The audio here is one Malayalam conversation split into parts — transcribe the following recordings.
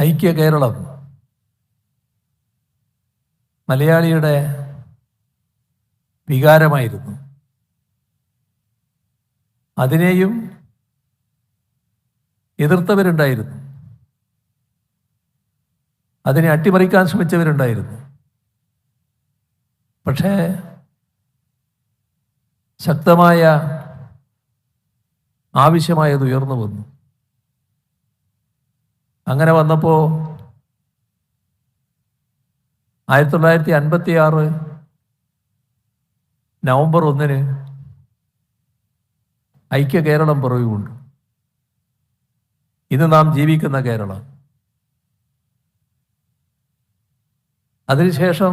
ഐക്യ കേരളം. മലയാളിയുടെ വികാരമായിരുന്നു. അതിനെയും എതിർത്തവരുണ്ടായിരുന്നു. അതിനെ അട്ടിമറിക്കാൻ ശ്രമിച്ചവരുണ്ടായിരുന്നു. പക്ഷേ ശക്തമായ ആവശ്യമായത് ഉയർന്നു വന്നു. അങ്ങനെ വന്നപ്പോൾ ആയിരത്തി തൊള്ളായിരത്തി അൻപത്തി ആറ് നവംബർ ഒന്നിന് ഐക്യ കേരളം പിറവി കൊണ്ടു ഇന്ന് നാം ജീവിക്കുന്ന കേരളം. അതിനുശേഷം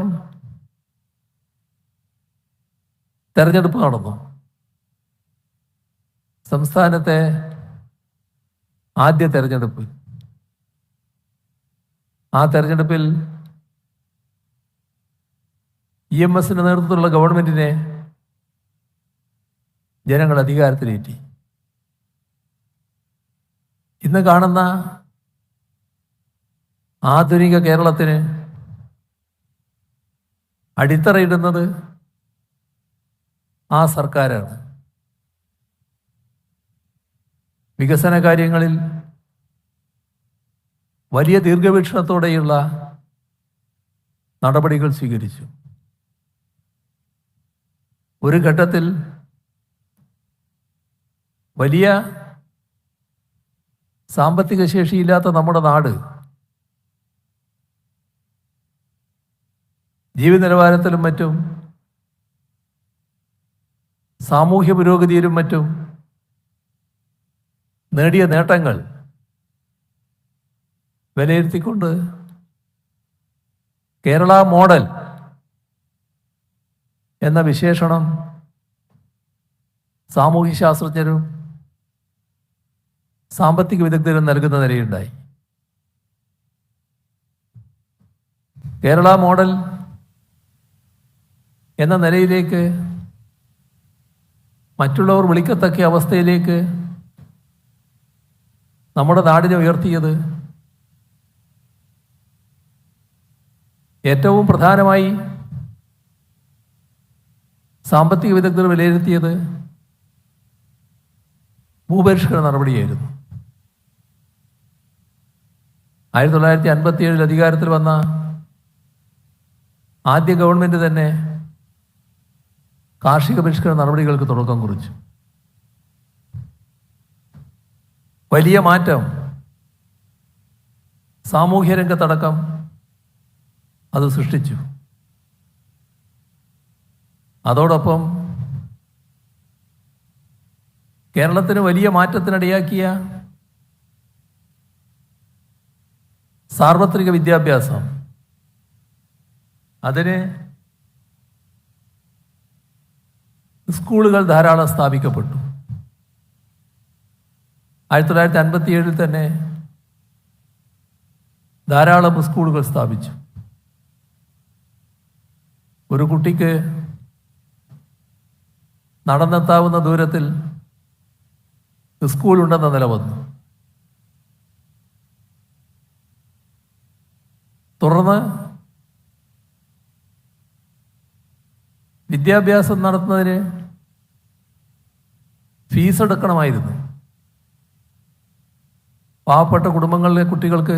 തെരഞ്ഞെടുപ്പ് നടന്നു സംസ്ഥാനത്തെ ആദ്യ തെരഞ്ഞെടുപ്പ് ആ തെരഞ്ഞെടുപ്പിൽ ഇ എം എസിന്റെ നേതൃത്വത്തിലുള്ള ഗവൺമെന്റിനെ ജനങ്ങൾ അധികാരത്തിലേറ്റി. ഇന്ന് കാണുന്ന ആധുനിക കേരളത്തിന് അടിത്തറയിടുന്നത് ആ സർക്കാരാണ്. വികസന കാര്യങ്ങളിൽ വലിയ ദീർഘവീക്ഷണത്തോടെയുള്ള നടപടികൾ സ്വീകരിച്ചു. ഒരു ഘട്ടത്തിൽ വലിയ സാമ്പത്തിക ശേഷിയില്ലാത്ത നമ്മുടെ നാട് ജീവിത നിലവാരത്തിലും മറ്റും സാമൂഹ്യ പുരോഗതിയിലും മറ്റും നേടിയ നേട്ടങ്ങൾ വിലയിരുത്തിക്കൊണ്ട്. കേരള മോഡൽ എന്ന വിശേഷണം സാമൂഹ്യ ശാസ്ത്രജ്ഞരും സാമ്പത്തിക വിദഗ്ധരും നൽകുന്ന നിലയുണ്ടായി. കേരള മോഡൽ എന്ന നിലയിലേക്ക് മറ്റുള്ളവർ വിളിക്കത്തക്ക അവസ്ഥയിലേക്ക് നമ്മുടെ നാടിനെ ഉയർത്തിയത് ഏറ്റവും പ്രധാനമായി സാമ്പത്തിക വിദഗ്ധർ വിലയിരുത്തിയത് ഭൂപരിഷ്കരണ നടപടിയായിരുന്നു. ആയിരത്തി തൊള്ളായിരത്തി അൻപത്തി ഏഴിൽ അധികാരത്തിൽ വന്ന ആദ്യ ഗവൺമെന്റ് തന്നെ കാർഷിക പരിഷ്കരണ നടപടികൾക്ക് തുടക്കം കുറിച്ചു. വലിയ മാറ്റം സാമൂഹ്യ രംഗത്തടക്കം അത് സൃഷ്ടിച്ചു. അതോടൊപ്പം കേരളത്തിന് വലിയ മാറ്റത്തിനിടയാക്കിയ സാർവത്രിക വിദ്യാഭ്യാസം. അതിന് സ്കൂളുകൾ ധാരാളം സ്ഥാപിക്കപ്പെട്ടു. ആയിരത്തി തൊള്ളായിരത്തി അൻപത്തി ഏഴിൽ തന്നെ ധാരാളം സ്കൂളുകൾ സ്ഥാപിച്ചു. ഒരു കുട്ടിക്ക് നടന്നെത്താവുന്ന ദൂരത്തിൽ സ്കൂളുണ്ടെന്ന നില വന്നു. തുടർന്ന് വിദ്യാഭ്യാസം നടത്തുന്നതിന് ഫീസ് എടുക്കണമായിരുന്നു. പാവപ്പെട്ട കുടുംബങ്ങളിലെ കുട്ടികൾക്ക്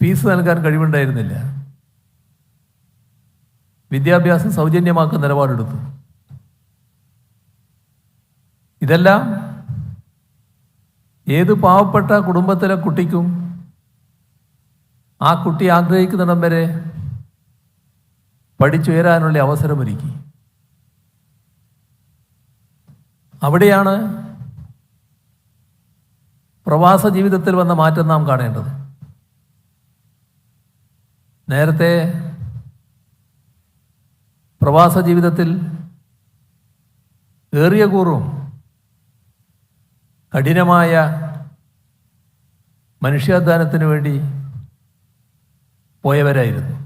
ഫീസ് നൽകാൻ കഴിവുണ്ടായിരുന്നില്ല. വിദ്യാഭ്യാസം സൗജന്യമാക്കുന്ന നിലപാടെടുത്തു. ഇതെല്ലാം ഏത് പാവപ്പെട്ട കുടുംബത്തിലെ കുട്ടിക്കും ആ കുട്ടി ആഗ്രഹിക്കുന്നിടം വരെ പഠിച്ചുയരാനുള്ള അവസരമൊരുക്കി. അവിടെയാണ് പ്രവാസ ജീവിതത്തിൽ വന്ന മാറ്റം നാം കാണേണ്ടത്. നേരത്തെ പ്രവാസ ജീവിതത്തിൽ ഏറിയ കൂറും കഠിനമായ മനുഷ്യാധ്വാനത്തിന് വേണ്ടി പോയവരായിരുന്നു.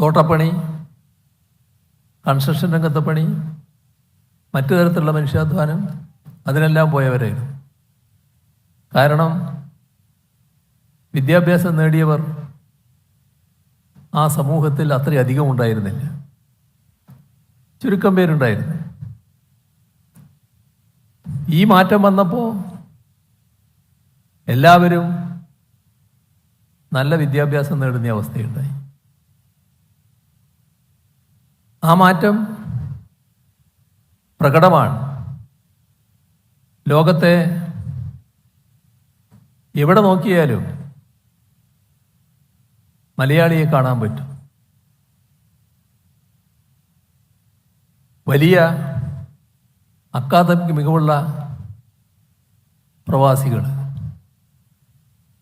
തോട്ടപ്പണി കൺസ്ട്രക്ഷൻ രംഗത്തെ പണി മറ്റു തരത്തിലുള്ള മനുഷ്യാധ്വാനം അതിനെല്ലാം പോയവരായിരുന്നു. കാരണം വിദ്യാഭ്യാസം നേടിയവർ ആ സമൂഹത്തിൽ അത്രയധികം ഉണ്ടായിരുന്നില്ല. ചുരുക്കം പേരുണ്ടായിരുന്നു. ഈ മാറ്റം വന്നപ്പോൾ എല്ലാവരും നല്ല വിദ്യാഭ്യാസം നേടുന്ന അവസ്ഥയുണ്ടായി. ആ മാറ്റം പ്രകടമാണ്. ലോകത്തെ എവിടെ നോക്കിയാലും മലയാളിയെ കാണാൻ പറ്റും. വലിയ അക്കാദമിക് മികവുള്ള പ്രവാസികൾ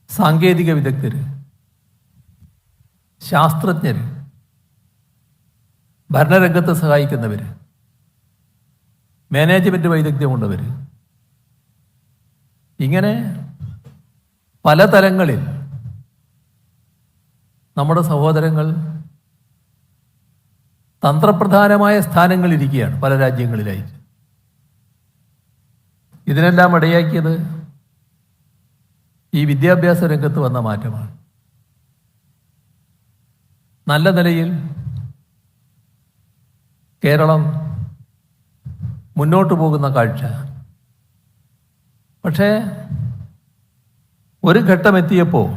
സാങ്കേതിക വിദഗ്ധർ ശാസ്ത്രജ്ഞർ ഭരണരംഗത്ത് സഹായിക്കുന്നവർ മാനേജ്മെന്റ് വൈദഗ്ധ്യമുള്ളവർ ഇങ്ങനെ പല തലങ്ങളിൽ നമ്മുടെ സഹോദരങ്ങൾ തന്ത്രപ്രധാനമായ സ്ഥാനങ്ങളിരിക്കുകയാണ് പല രാജ്യങ്ങളിലായി. ഇതിനെല്ലാം ഇടയാക്കിയത് ഈ വിദ്യാഭ്യാസ രംഗത്ത് വന്ന മാറ്റമാണ്. നല്ല നിലയിൽ കേരളം മുന്നോട്ട് പോകുന്ന കാഴ്ച. പക്ഷേ ഒരു ഘട്ടം എത്തിയപ്പോൾ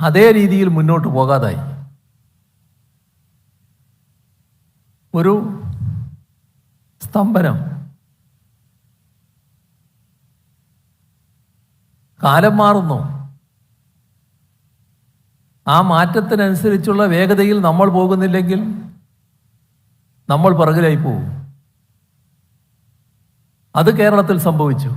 അതേ രീതിയിൽ മുന്നോട്ട് പോകാതായി. ഒരു സ്തംഭനം. കാലം മാറുന്നു. ആ മാറ്റത്തിനനുസരിച്ചുള്ള വേഗതയിൽ നമ്മൾ പോകുന്നില്ലെങ്കിൽ നമ്മൾ പിറകിലായി പോകും. അത് കേരളത്തിൽ സംഭവിച്ചു.